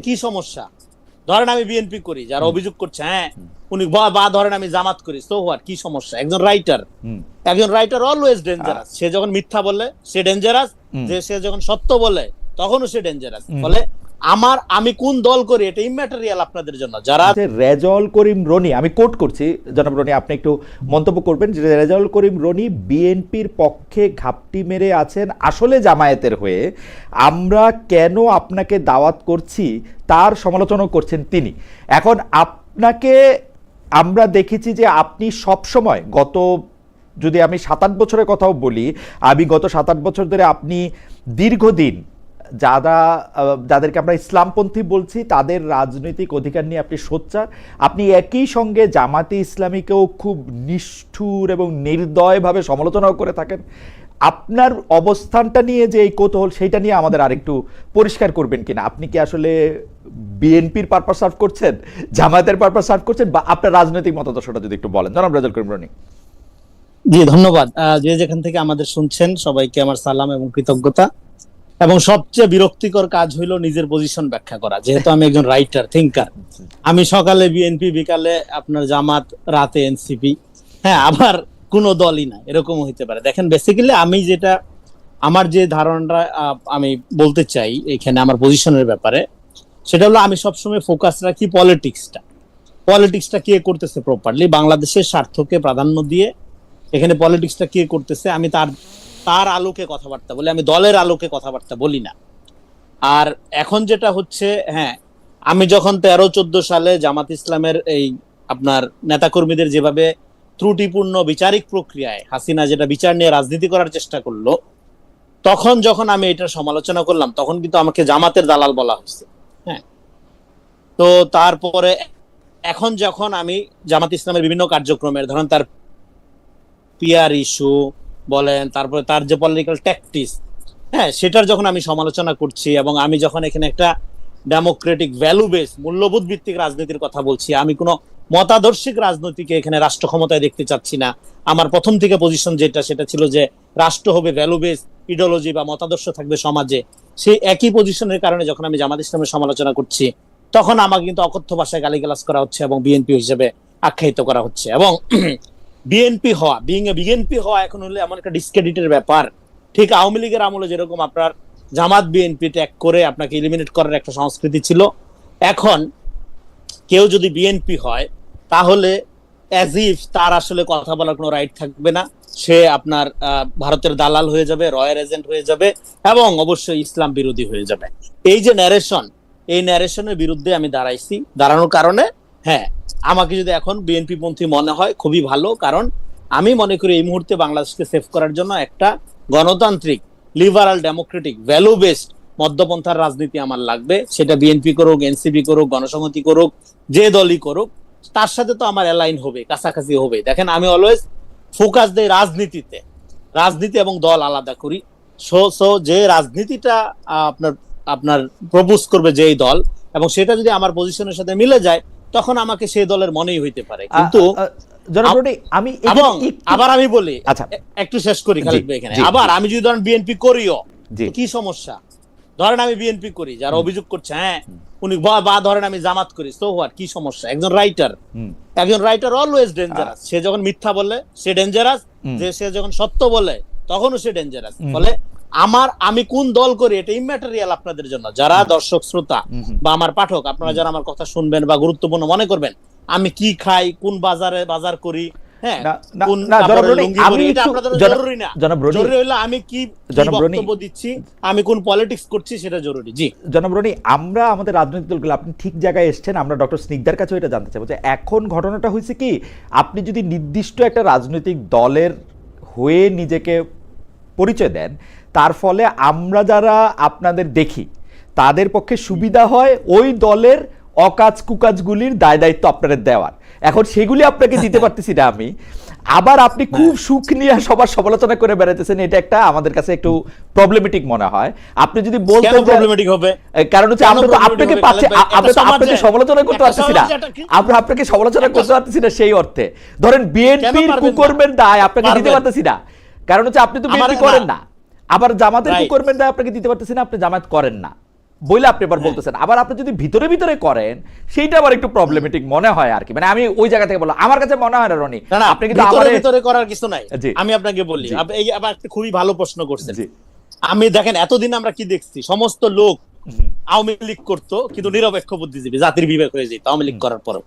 কি সমস্যা? ধরেন আমি বিএনপি করি যারা অভিযোগ করছে হ্যাঁ উনি বা- বা ধরেন আমি জামাত করি তো হোয়াট কি সমস্যা? একজন রাইটার একজন রাইটার অলওয়েজ ডেঞ্জারাস সে যখন মিথ্যা বলে সে ডেঞ্জারাস যে সে যখন সত্য বলে তখনও সে ডেঞ্জারাস বলে ফলে আমার, আমি কোন দল করি, এটা ইম্যাটেরিয়াল আপনাদের জন্য। যারা রেজল করিম রনি, আমি কোট করছি, জনাব রনি, আপনি একটু মন্তব্য করবেন, যে রেজল করিম রনি বিএনপির পক্ষে ঘাপটি মেরে আছেন আসলে জামায়াতের হয়ে। আমরা কেন আপনাকে দাওয়াত করছি, তার সমালোচনা করছেন তিনি। এখন আপনাকে, আমরা দেখেছি যে আপনি সব সময় গত, যদি আমি সাত আট বছরের কথাও বলি, আমি গত সাত আট বছর ধরে আপনি দীর্ঘদিন যারা যাদেরকে আমরা ইসলামপন্থী বলছি, তাদের রাজনৈতিক অধিকার নিয়ে আপনি সোচ্চার। আপনি একই সঙ্গে জামাতে ইসলামীকেও খুব নিষ্ঠুর এবং নির্দয়ভাবে সমালোচনাও করে থাকেন। আপনার অবস্থানটা নিয়ে যে এই কৌতূহল, সেইটা নিয়ে আমাদের আরেকটু পরিষ্কার করবেন কিনা? আপনি কি আসলে বিএনপির পারপাস সার্ভ করছেন? জামায়াতের পারপাস সার্ভ করছেন? বা আপনার রাজনৈতিক মতাদর্শটা যদি একটু বলেন। জনাব রাজল করিম রনি। জি, ধন্যবাদ। যে যেখান থেকে আমাদের শুনছেন, সবাইকে আমার সালাম এবং কৃতজ্ঞতা। এবং সবচেয়ে বিরক্তিকর কাজ হইল নিজের পজিশন ব্যাখ্যা করা। যেহেতু আমি একজন রাইটার থিঙ্কার আমি সকালে বিএনপি বিকালে আপনার জামাত, রাতে এনসিপি হ্যাঁ আবার কোনো দলই না এরকম হইতে পারে। দেখেন বেসিক্যালি আমি যেটা, আমার যে ধারণাটা আমি বলতে চাই এখানে আমার পজিশনের ব্যাপারে, সেটা হলো আমি সবসময় ফোকাস রাখি পলিটিক্সটা পলিটিক্সটা কে করতেছে প্রপারলি বাংলাদেশের স্বার্থকে প্রাধান্য দিয়ে এখানে পলিটিক্সটা কে করতেছে? আমি তার তার আলোকে কথাবার্তা বলি, আমি দলের আলোকে কথাবার্তা বলি না। আর এখন যেটা হচ্ছে হ্যাঁ আমি যখন তেরো, চোদ্দ সালে জামাত ইসলামের এই আপনার নেতাকর্মীদের যেভাবে ত্রুটিপূর্ণ বিচারিক প্রক্রিয়ায় হাসিনা যেটা বিচার নিয়ে রাজনীতি করার চেষ্টা করল, তখন যখন আমি এটা সমালোচনা করলাম, তখন কিন্তু আমাকে জামাতের দালাল বলা হয়েছে হ্যাঁ। তো তারপরে এখন যখন আমি জামাত ইসলামের বিভিন্ন কার্যক্রমের, ধরেন তার পিয়ার ইস্যু বলেন, তারপরে তার যে পলিটিক্যাল ট্যাকটিস হ্যাঁ সেটার যখন আমি সমালোচনা করছি এবং আমি যখন এখানে একটা ডেমোক্রেটিক ভ্যালু বেস মূল্যবোধ ভিত্তিক রাজনীতির কথা বলছি, আমি কোনো মতাদর্শিক রাজনীতিকে এখানে রাষ্ট্র ক্ষমতায় দেখতে চাচ্ছি না। আমার প্রথম থেকে পজিশন যেটা, সেটা ছিল যে রাষ্ট্র হবে ভ্যালু বেস ইডিওলজি বা মতাদর্শ থাকবে সমাজে। সেই একই পজিশনের কারণে যখন আমি জামাত ইসলামের সমালোচনা করছি, তখন আমাকে কিন্তু অকথ্য ভাষায় গালিগালাজ করা হচ্ছে এবং বিএনপি হিসেবে আখ্যায়িত করা হচ্ছে। এবং বিএনপি হওয়া বিং এ বিএনপি হওয়া এখন হলে এমন একটা ডিসক্রেডিটের ব্যাপার। ঠিক আওয়ামী লীগের আমলে যেরকম আপনার জামাত বিএনপি ট্যাগ করে আপনাকে ইলিমিনেট করার একটা সংস্কৃতি ছিল, এখন কেউ যদি বিএনপি হয়, তাহলে অ্যাজ ইফ তার আসলে কথা বলার কোনো রাইট থাকবে না। সে আপনার ভারতের দালাল হয়ে যাবে রয়্যাল এজেন্ট হয়ে যাবে এবং অবশ্যই ইসলাম বিরোধী হয়ে যাবে। এই যে ন্যারেশন এই ন্যারেশনের বিরুদ্ধে আমি দাঁড়াইছি। দাঁড়ানোর কারণে হ্যাঁ আমাকে যদি এখন বিএনপি পন্থী মনে হয়, খুবই ভালো। কারণ আমি মনে করি এই মুহূর্তে বাংলাদেশকে সেভ করার জন্য একটা গণতান্ত্রিক লিবারাল ডেমোক্রেটিক ভ্যালু বেসড মধ্যপন্থার রাজনীতি আমার লাগবে। সেটা বিএনপি করুক এনসিপি করুক, গণসংহতি করুক, যে দলই করুক, তার সাথে তো আমার অ্যালাইন হবে, কাছাকাছি হবে। দেখেন, আমি অলওয়েজ ফোকাস দেই রাজনীতিতে। রাজনীতি এবং দল আলাদা করি। সো সো যে রাজনীতিটা আপনার আপনার প্রপোজ করবে যেই দল, এবং সেটা যদি আমার পজিশনের সাথে মিলে যায় তখন আমাকে সেই দলের মনেই হইতে পারে। কিন্তু আমি এবং আবার আমি বলি আচ্ছা। একটু শেষ করি জি, খালিদ ভাই এখানে। আবার আমি যদি ধরেন বিএনপি করিও কি সমস্যা? ধরেন আমি বিএনপি করি যারা অভিযোগ করছে হ্যাঁ উনি বা- বা ধরেন আমি জামাত করি তো হোয়াট কি সমস্যা? একজন রাইটার একজন রাইটার অলওয়েজ ডেঞ্জারাস সে যখন মিথ্যা বলে সে ডেঞ্জারাস যে সে যখন সত্য বলে তখনও সে ডেঞ্জারাস। ফলে আমার আমি কোন দল করি এটা ইম্যাটেরিয়াল আপনাদের জন্য। যারা দর্শক শ্রোতা। বা আমার পাঠক আপনারা যারা আমার কথা শুনবেন বা গুরুত্বপূর্ণ মনে করবেন আমি কি খাই কোন বাজারে বাজার করি হ্যাঁ আমি কোন পলিটিক্স করছি সেটা জরুরি। জি। আমরা আমাদের রাজনৈতিক দলগুলো আপনি ঠিক জায়গায় এসেছেন আমরা ডক্টর স্নিগ্ধার কাছেও এটা জানতে চাইব যে এখন ঘটনাটা হয়েছে কি আপনি যদি নির্দিষ্ট একটা রাজনৈতিক দলের হয়ে নিজেকে পরিচয় দেন তার ফলে আমরা যারা আপনাদের দেখি তাদের পক্ষে সুবিধা হয় ওই দলের অকাজ কুকাজগুলির দায় দায়িত্ব আপনাদের দেওয়ার। এখন সেগুলি আপনাকে দিতে পারতেছি না আমি। আবার আপনি খুব সুখ নিয়ে সবার সমালোচনা করে বেড়াইতেছেন এটা একটা আমাদের কাছে একটু প্রবলেমেটিক মনে হয়। আপনি যদি বলতেন প্রবলেমেটিক হবে? কারণ হচ্ছে আমরা তো আপনাকে পাচ্ছি আমরা তো আপনাকে সমালোচনা করতে পারতেছি না। আমরা আপনাকে সমালোচনা করতে পারতেছি না সেই অর্থে। ধরেন বিএনপির? কুকর্মের দায় আপনাকে দিতে পারতেছি না। কারণ হচ্ছে আপনি তো বিএনপি করেন না। আবার জামাতের. কুকর্মের দায় আপনাকে দিতে পারতেছেন আপনি জামাত করেন না। বইলে আপনি এবার। বলতেছেন আবার আপনি যদি ভিতরে ভিতরে করেন সেইটা আবার একটু প্রবলেমেটিক মনে হয় আর কি। মানে আমি ওই জায়গা থেকে বললাম আমার কাছে মনে হয় না রনি। আপনি কিন্তু ভিতরে ভিতরে করার কিছু নাই। আমি আপনাকে বলি এই আবার একটা খুবই ভালো প্রশ্ন করছেন। আমি দেখেন এতদিন আমরা কি দেখছি? সমস্ত লোক আওয়ামী লীগ করতো কিন্তু নিরপেক্ষ বুদ্ধিজীবী জাতির বিবেক হয়ে যেত আওয়ামী লীগ করার পরেও।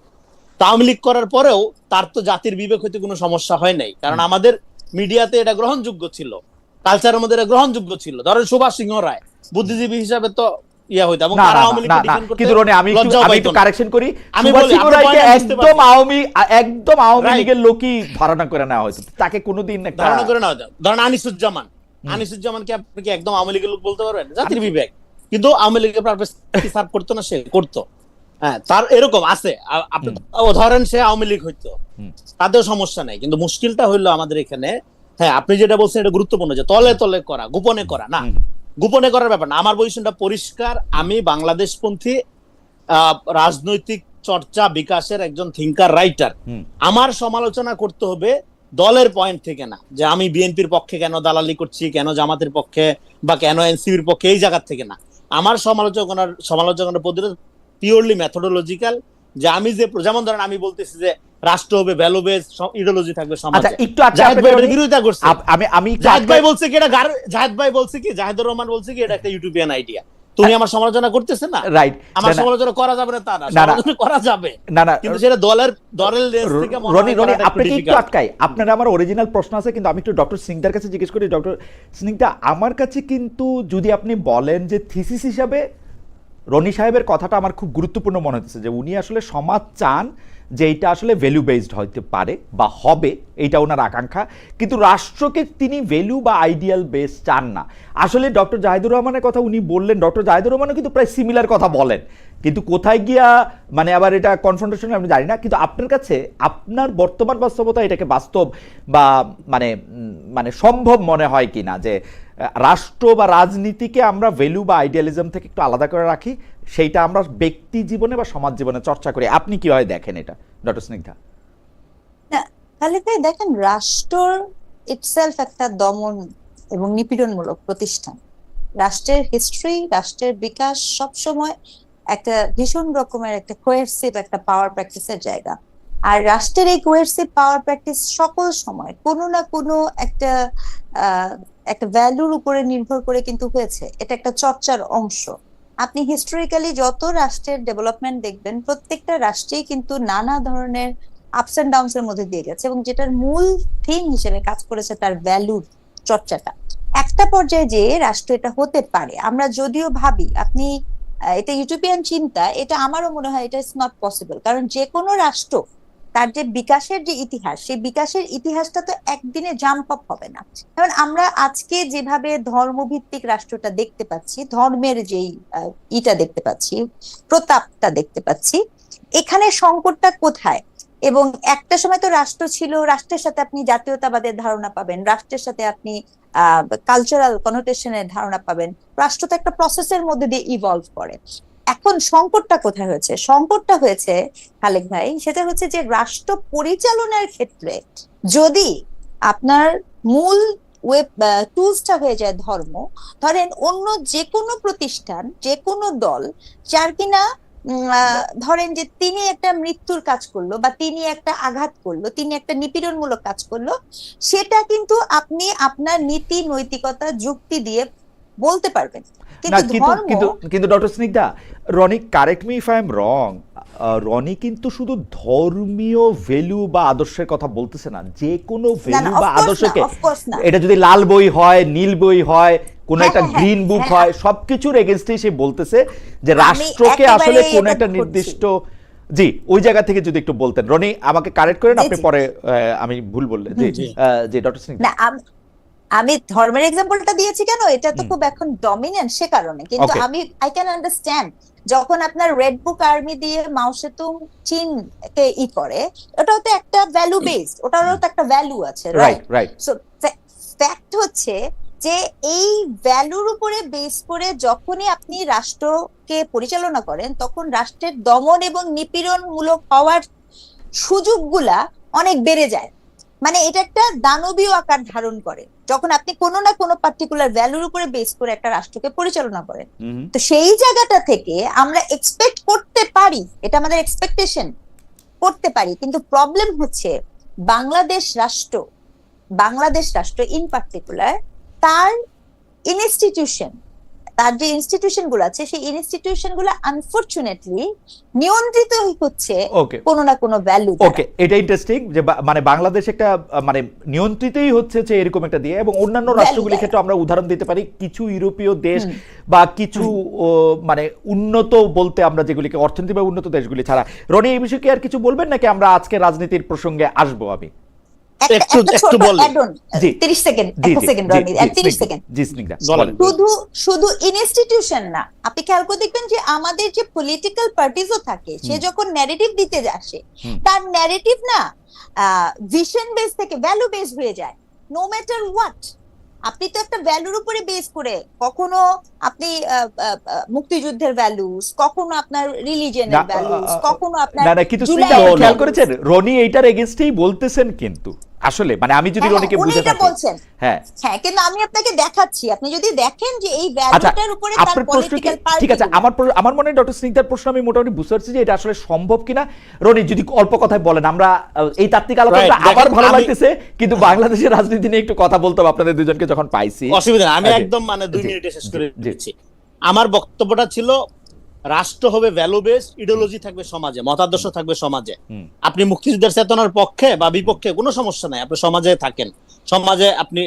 তা আওয়ামী লীগ করার পরেও তার তো জাতির বিবেক হইতে কোনো সমস্যা হয় নাই। কারণ আমাদের মিডিয়াতে এটা গ্রহণযোগ্য ছিল। কালচারের মধ্যে গ্রহণযোগ্য ছিল। ধরেন সুভাষ সিংহ রায় বুদ্ধিজীবী হিসাবে তো ইয়া হইতো এবং তারা আওয়ামী না লীগকে না defend করতে কিন্তু রনি আমি আমি একটু কারেকশন করি। আমি বলি, আপনি রায়কে point বুঝতে একদম পারছেন। আওয়ামী একদম আওয়ামী লীগের লোকই ধারণা করে নেওয়া হয়তো তাকে কোনোদিন একটা ধারণা করে নেওয়া ধরেন আনিসুজ্জামান। আনিসুজ্জামানকে আপনি কি একদম আওয়ামী লীগের লোক বলতে পারবেন? জাতির বিবেক। কিন্তু আওয়ামী লীগের পারপাস সার্ভ করতো না সে করতো। হ্যাঁ তার এরকম আছে। আপনি ধরেন সে আওয়ামী লীগ হইতো। তাদের সমস্যা নাই। কিন্তু মুশকিলটা হইল আমাদের এখানে হ্যাঁ আপনি যেটা বলছেন এটা গুরুত্বপূর্ণ যে তলে তলে করা গোপনে করা না। গোপনে করার ব্যাপার না। আমার পজিশনটা পরিষ্কার। আমি বাংলাদেশপন্থী রাজনৈতিক চর্চা বিকাশের একজন থিঙ্কার রাইটার আমার সমালোচনা করতে হবে দলের পয়েন্ট থেকে না। যে আমি বিএনপির পক্ষে কেন দালালি করছি কেন জামাতের পক্ষে বা কেন এনসিবির পক্ষে এই জায়গা থেকে না। আমার সমালোচনার সমালোচনার পদ্ধতি পিওরলি মেথোডোলজিক্যাল যে আমি যে যেমন ধরেন আমি বলতেছি যে রাষ্ট্র হবে ভ্যালু বেস ইডিওলজি থাকবে আচ্ছা সমাজে। একটু আচ্ছা জাহেদ ভাই বিরোধিতা করছে। আমি আমি জাহেদ ভাই বলছে কি এটা জাহেদ ভাই বলছে কি জাহেদুর রহমান বলছে কি এটা একটা ইউটিউবিয়ান আইডিয়া তুমি আমার সমালোচনা করতেছে না? রাইট আমার সমালোচনা করা যাবে না তা না। সমালোচনা করা যাবে। না না। কিন্তু সেটা দলের দলের লেন্স থেকে রনি রনি আপনাকে একটু আটকাই। আপনার আমার অরিজিনাল প্রশ্ন আছে কিন্তু আমি একটু ডক্টর সিংদার কাছে জিজ্ঞেস করি। ডক্টর সিংদা আমার কাছে কিন্তু যদি আপনি বলেন যে থিসিস হিসাবে রনি সাহেবের কথাটা আমার খুব গুরুত্বপূর্ণ মনে হচ্ছে যে উনি আসলে সমাজ চান যে এটা আসলে ভ্যালু বেসড হইতে পারে বা হবে এটা ওনার আকাঙ্ক্ষা। কিন্তু রাষ্ট্রকে তিনি ভ্যালু বা আইডিয়াল বেস চান না। আসলে ডক্টর জাহিদুর রহমানের কথা উনি বললেন, ডক্টর জাহিদুর রহমানও কিন্তু প্রায় সিমিলার কথা বলেন। কিন্তু কোথায় গিয়া মানে আবার এটা কনফ্রন্টেশন আমি জানি না, কিন্তু আপনার কাছে আপনার বর্তমান বাস্তবতা এটাকে বাস্তব বা মানে মানে সম্ভব মনে হয় কি না যে রাষ্ট্র বা রাজনীতিকে আমরা ভ্যালু বা আইডিয়ালিজম থেকে একটু আলাদা করে রাখি সেইটা আমরা ব্যক্তি জীবনে বা সমাজ জীবনে চর্চা করি। আপনি কীভাবে দেখেন এটা? ডক্টর স্নিগ্ধা। তাহলে দেখেন রাষ্ট্র ইটসেলফ একটা দমন এবং নিপীড়নমূলক প্রতিষ্ঠান। রাষ্ট্রের হিস্ট্রি রাষ্ট্রের বিকাশ সবসময় একটা ভীষণ রকমের একটা কোয়েরসিভ একটা পাওয়ার প্র্যাকটিসের জায়গা। আর রাষ্ট্রের এই কোয়েরসিভ পাওয়ার প্র্যাকটিস সকল সময় কোনো না কোনো একটা একটা ভ্যালুর উপরে নির্ভর করে কিন্তু হয়েছে। এটা একটা চর্চার অংশ। আপনি হিস্টোরিক্যালি যত রাষ্ট্রের ডেভেলপমেন্ট দেখবেন, প্রত্যেকটা রাষ্ট্রেই কিন্তু নানা ধরনের আপস এন্ড ডাউনস এর মধ্যে দিয়ে গেছে এবং যেটার মূল থিম হিসেবে কাজ করেছে তার ভ্যালুর চর্চাটা। একটা পর্যায়ে যে রাষ্ট্র এটা হতে পারে, আমরা যদিও ভাবি, আপনি এটা ইউটোপিয়ান চিন্তা, এটা আমারও মনে হয় এটা ইজ নট পসিবল কারণ যে কোনো রাষ্ট্র তার যে বিকাশের যে ইতিহাস, সেই বিকাশের ইতিহাসটা তো একদিনে জাম্প আপ হবে না। কারণ আমরা আজকে যেভাবে ধর্মভিত্তিক রাষ্ট্রটা দেখতে পাচ্ছি, ধর্মের যেই ইটা দেখতে পাচ্ছি, প্রতাপটা দেখতে পাচ্ছি, এখানে সংকটটা কোথায়? এবং একটা সময় তো রাষ্ট্র ছিল, রাষ্ট্রের সাথে আপনি জাতীয়তাবাদের ধারণা পাবেন, রাষ্ট্রের সাথে আপনি কালচারাল কনোটেশনের ধারণা পাবেন। রাষ্ট্র তো একটা প্রসেসের মধ্যে দিয়ে ইভলভ করে। এখন সংকটটা কোথায় হয়েছে? সংকটটা হয়েছে, খালেক ভাই, সেটা হচ্ছে যে রাষ্ট্র পরিচালনার ক্ষেত্রে যদি আপনার মূল ওয়েব টুলসটা হয়ে যায় ধর্ম, ধরেন অন্য যে কোনো প্রতিষ্ঠান যে কোনো দল, যার কিনা ধরেন যে তিনি একটা মৃত্যুর কাজ করল বা তিনি একটা আঘাত করল, তিনি একটা নিপীড়নমূলক কাজ করল, সেটা কিন্তু আপনি আপনার নীতি নৈতিকতা যুক্তি দিয়ে বলতে পারবেন কিন্তু doctor Snigdha Roni correct me if I am wrong Roni কিন্তু শুধু ধর্মীয় ভ্যালু বা আদর্শের কথা বলতেছে না যে কোনো ভ্যালু বা আদর্শকে এটা যদি লাল বই হয় নীল বই হয় কোন হ্যাঁ, একটা হ্যাঁ, গ্রিন বুক হ্যাঁ, হয় সবকিছুর এগেনস্টে সে বলতেছে যে রাষ্ট্রকে আসলে কোন একটা নির্দিষ্ট জি ওই জায়গা থেকে যদি একটু বলতেন। রনি আমাকে কারেক্ট করেন আপনি পরে আহ, আমি ভুল বললেন জি জি। জি ডক্টর সিং না আম- ধর্মের এক্সাম্পলটা দিয়েছি কেন? এটা তো খুব এখন ডমিনেন্ট সে কারণে। কিন্তু আমি আই ক্যান আন্ডারস্ট্যান্ড যখন আপনার রেড বুক আর্মি দিয়ে মাও সেতুং চীন কে ই করে ওটাও তো একটা ভ্যালু বেসড ওটারও তো একটা ভ্যালু আছে রাইট রাইট সো ফ্যাক্ট হচ্ছে যে এই ভ্যালুর উপরে বেস করে যখনই আপনি রাষ্ট্রকে পরিচালনা করেন তখন রাষ্ট্রের দমন এবং নিপীড়নমূলক হওয়ার সুযোগগুলা অনেক বেড়ে যায়। মানে এটা একটা দানবীয় আকার ধারণ করে। যখন আপনি কোনো না কোনো পার্টিকুলার ভ্যালুর উপরে বেস করে একটা রাষ্ট্রকে পরিচালনা করেন। তো সেই জায়গাটা থেকে আমরা এক্সপেক্ট করতে পারি এটা আমাদের এক্সপেকটেশন করতে পারি। কিন্তু প্রবলেম হচ্ছে বাংলাদেশ রাষ্ট্র বাংলাদেশ রাষ্ট্র ইন পার্টিকুলার তার ইনস্টিটিউশন তার যে ইনস্টিটিউশনগুলো আছে সেই ইনস্টিটিউশনগুলো আনফরচুনেটলি নিয়ন্ত্রিত হচ্ছে কোনো না কোনো ভ্যালু ওকে এটা ইন্টারেস্টিং যে মানে বাংলাদেশ একটা মানে নিয়ন্ত্রিতই হচ্ছে যে এরকম একটা দিয়ে এবং অন্যান্য রাষ্ট্রগুলির ক্ষেত্রে আমরা উদাহরণ দিতে পারি কিছু ইউরোপীয় দেশ বা কিছু মানে উন্নত বলতে আমরা যেগুলিকে অর্থনীতি বা উন্নত দেশগুলি ছাড়া। রনি এই বিষয়ে কি আর কিছু বলবেন নাকি আমরা আজকে রাজনীতির প্রসঙ্গে আসব আমি? একটা একটু- একটা একটু ছোট বলি। অ্যাডন জি। 30 সেকেন্ড জি সেকেন্ড রনি 30 সেকেন্ড জি স্নিগ্ধা বলেন। বলেন। শুধু শুধু ইনস্টিটিউশন না আপনি খেয়াল করে দেখবেন যে আমাদের যে পলিটিক্যাল পার্টিজও থাকে সে যখন ন্যারেটিভ দিতে আসে তার ন্যারেটিভ না ভিশন বেস থেকে ভ্যালু বেস হয়ে যায় নো ম্যাটার হোয়াট আপনি তো একটা ভ্যালুর উপরে বেস করে কখনো আপনি মুক্তিযুদ্ধের ভ্যালুস কখনো আপনার না, রিলিজনের ভ্যালুস কখনো আপনার না না কিন্তু. খেয়াল করেছেন রনি এইটার এগেনস্টেই বলতেছেন কিন্তু আসলে মানে আমি যদি হ্যাঁ, রনিকে উনি বুঝে থাকি। হ্যাঁ। হ্যাঁ কিন্তু আমি আপনাকে দেখাচ্ছি। আপনি যদি দেখেন যে এই আচ্ছা ভ্যালুটার উপরে তার পলিটিক্যাল ঠিক আছে আমার আমার মনে হয় ডক্টর স্নিগ্ধার প্রশ্ন আমি মোটামুটি বুঝতে পারছি যে এটা আসলে সম্ভব কিনা। রনি যদি অল্প কথায় বলেন আমরা এই তাত্ত্বিক Right, আবার ভালো লাগতেছে কিন্তু বাংলাদেশের রাজনীতি নিয়ে একটু কথা বলতাম আপনাদের দুজনকে যখন পাইছি। অসুবিধা নেই আমি একদম মানে দুই জি, মিনিটে শেষ করে। দিচ্ছি। আমার বক্তব্যটা ছিল রাষ্ট্র হবে ভ্যালু বেস ইডিওলজি থাকবে সমাজে মতাদর্শ থাকবে সমাজে। আপনি মুক্তিযুদ্ধের চেতনার পক্ষে বা বিপক্ষে কোনো সমস্যা নাই আপনি সমাজে থাকেন। সমাজে আপনি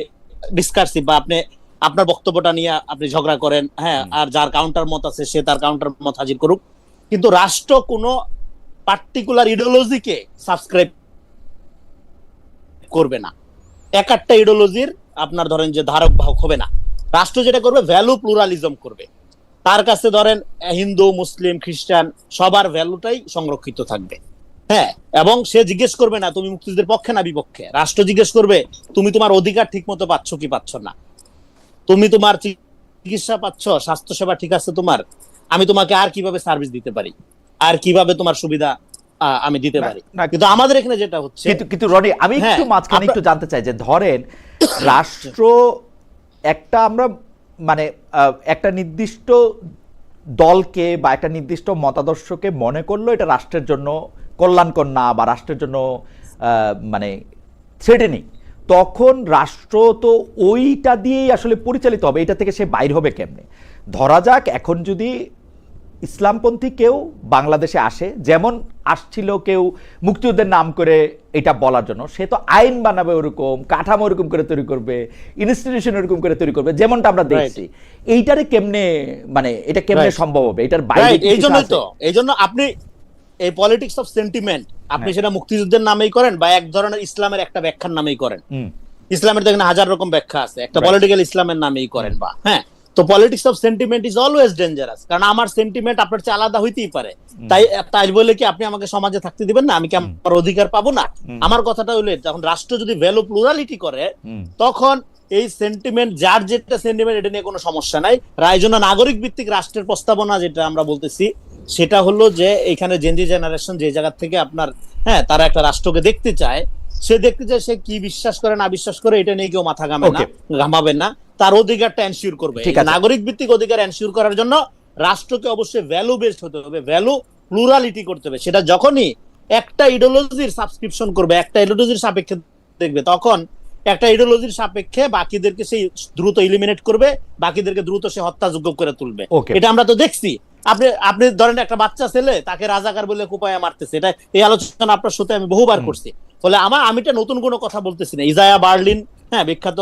ডিসকাসিভ বা আপনি আপনার বক্তব্যটা নিয়ে আপনি ঝগড়া করেন হ্যাঁ আর যার কাউন্টার মত আছে সে তার কাউন্টার মত হাজির করুক। কিন্তু রাষ্ট্র কোনো পার্টিকুলার ইডিওলজিকে সাবস্ক্রাইব করবে না। এক একটা ইডিওলজির আপনার ধরেন যে ধারক বাহক হবে না। রাষ্ট্র যেটা করবে ভ্যালু প্লুরালিজম করবে। তার কাছে ধরেন হিন্দু মুসলিম খ্রিস্টান সবার ভ্যালুটাই সংরক্ষিত থাকবে। হ্যাঁ এবং সে জিজ্ঞেস করবে না তুমি মুক্তিযুদ্ধের পক্ষে না বিপক্ষে? রাষ্ট্র জিজ্ঞেস করবে তুমি তোমার অধিকার ঠিক মতো পাচ্ছ কি পাচ্ছ না? তুমি তোমার চিকিৎসা পাচ্ছ? স্বাস্থ্য সেবা ঠিক আছে তোমার? আমি তোমাকে আর কীভাবে সার্ভিস দিতে পারি? আর কীভাবে তোমার সুবিধা আহ, আমি দিতে পারি? না, কিন্তু আমাদের এখানে যেটা হচ্ছে কিন্তু কিন্তু রনি আমি একটু হ্যাঁ, মাঝখানে একটু জানতে চাই যে ধরেন রাষ্ট্র একটা আমরা মানে একটা নির্দিষ্ট দলকে বা একটা নির্দিষ্ট মতাদর্শকে মনে করল এটা রাষ্ট্রের জন্য কল্যাণকর না বা রাষ্ট্রের জন্য মানে থ্রেটেনিং তখন রাষ্ট্র তো ওইটা দিয়েই আসলে পরিচালিত হবে, এটা থেকে সে বাইর হবে কেমনে? ধরা যাক, এখন যদি ইসলামপন্থী কেউ বাংলাদেশে আসে যেমন আসছিল কেউ মুক্তিযুদ্ধের নাম করে এটা বলার জন্য। সে তো আইন বানাবে ওরকম কাঠামো ওরকম করে তৈরি করবে ইনস্টিটিউশন ওরকম করে তৈরি করবে যেমনটা আমরা দেখছি। এইটারে কেমনে মানে এটা কেমনে সম্ভব হবে? এটার বাইরে এই জন্যই তো এই জন্য আপনি এই পলিটিক্স অফ সেন্টিমেন্ট আপনি। সেটা মুক্তিযুদ্ধের নামেই করেন বা এক ধরনের ইসলামের একটা ব্যাখ্যার নামেই করেন। ইসলামের দেখেন হাজার রকম ব্যাখ্যা আছে একটা পলিটিক্যাল ইসলামের নামেই করেন বা হ্যাঁ। তো politics of sentiment is always dangerous কারণ আমার সেন্টিমেন্ট আপনার চেয়ে আলাদা হইতেই পারে। তাই তাই বলে কি আপনি আমাকে সমাজে থাকতে দিবেন না? আমি কি আমার অধিকার পাবো না? আমার কথাটা হইলে যখন রাষ্ট্র যদি ভ্যালু প্লুরালিটি করে তখন এই সেন্টিমেন্ট যার যেটা সেন্টিমেন্ট এটা নিয়ে কোনো সমস্যা নাই। রায় জন্য নাগরিক ভিত্তিক রাষ্ট্রের প্রস্তাবনা যেটা আমরা বলতেছি সেটা হলো যে এখানে জেনজি জেনারেশন যে জায়গা থেকে আপনার হ্যাঁ তারা একটা রাষ্ট্রকে দেখতে চায় সে দেখতে চায় সে কি বিশ্বাস করে না বিশ্বাস করে এটা নিয়ে কেউ মাথা ঘামে না. ঘামাবে না। তার অধিকারটা এনশিওর করবে। নাগরিক ভিত্তিক অধিকার এনশিওর করার জন্য রাষ্ট্রকে অবশ্যই ভ্যালু বেসড হতে হবে ভ্যালু প্লুরালিটি করতে হবে। সেটা যখনই একটা ইডিওলজির সাবস্ক্রিপশন করবে একটা ইডিওলজির সাপেক্ষে দেখবে তখন একটা ইডিওলজির সাপেক্ষে বাকিদেরকে সেই দ্রুত ইলিমিনেট করবে বাকিদেরকে দ্রুত সে হত্যাযোগ্য করে তুলবে। এটা আমরা তো দেখছি। আপনি আপনি ধরেন একটা বাচ্চা ছেলে তাকে রাজাকার বলে কুপায়া মারতেছে। এটা এই আলোচনা আপনার সাথে আমি বহুবার করছি। ফলে আমার, আমি এটা নতুন কোনো কথা বলতেছি না। ইজায়া বার্লিন হ্যাঁ বিখ্যাত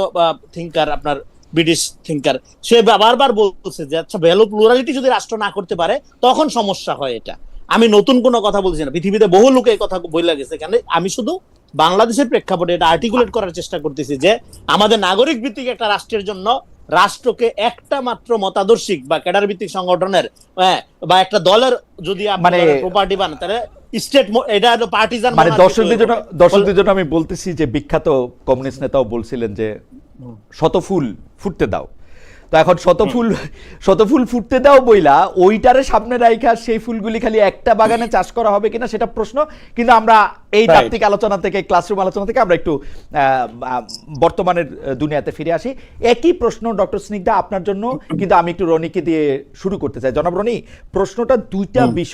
থিঙ্কার আপনার ব্রিটিশ থিঙ্কার সে বারবার বলছে যে আচ্ছা ভ্যালু প্লুরালিটি যদি রাষ্ট্র না করতে পারে, তখন সমস্যা হয় এটা। আমি নতুন কোনো কথা বলছি না। পৃথিবীতে বহু লোকে এই কথা বলে গেছে। কেন? আমি শুধু বাংলাদেশের প্রেক্ষাপটে এটা আর্টিকুলেট করার চেষ্টা করতেছি যে, আমাদের নাগরিক ভিত্তিক একটা রাষ্ট্রের জন্য রাষ্ট্রকে একটা মাত্র মতাদর্শিক বা ক্যাডার ভিত্তিক সংগঠনের হ্যাঁ, বা একটা দলের যদি মানে- প্রপার্টি বানান তাহলে স্টেট এটা হলো পার্টিজান মানে দর্শকদের জন্য দর্শকদের জন্য আমি বলতেছি যে বিখ্যাত কমিউনিস্ট নেতাও বলছিলেন যে শতফুল ফুটতে দাও। তো এখন শত ফুল শত ফুল ফুটতে দাও বইলা ওইটারে সামনে রাইখা সেই ফুলগুলি খালি একটা বাগানে চাষ করা হবে কিনা সেটা প্রশ্ন। কিন্তু আমরা এই. তাত্ত্বিক আলোচনা থেকে ক্লাসরুম আলোচনা থেকে আমরা একটু বর্তমানের দুনিয়াতে ফিরে আসি। একই প্রশ্ন ডক্টর স্নিগ্ধা আপনার জন্য কিন্তু আমি একটু রনিকে দিয়ে শুরু করতে চাই। জনাব রনি প্রশ্নটা দুইটা বিষয়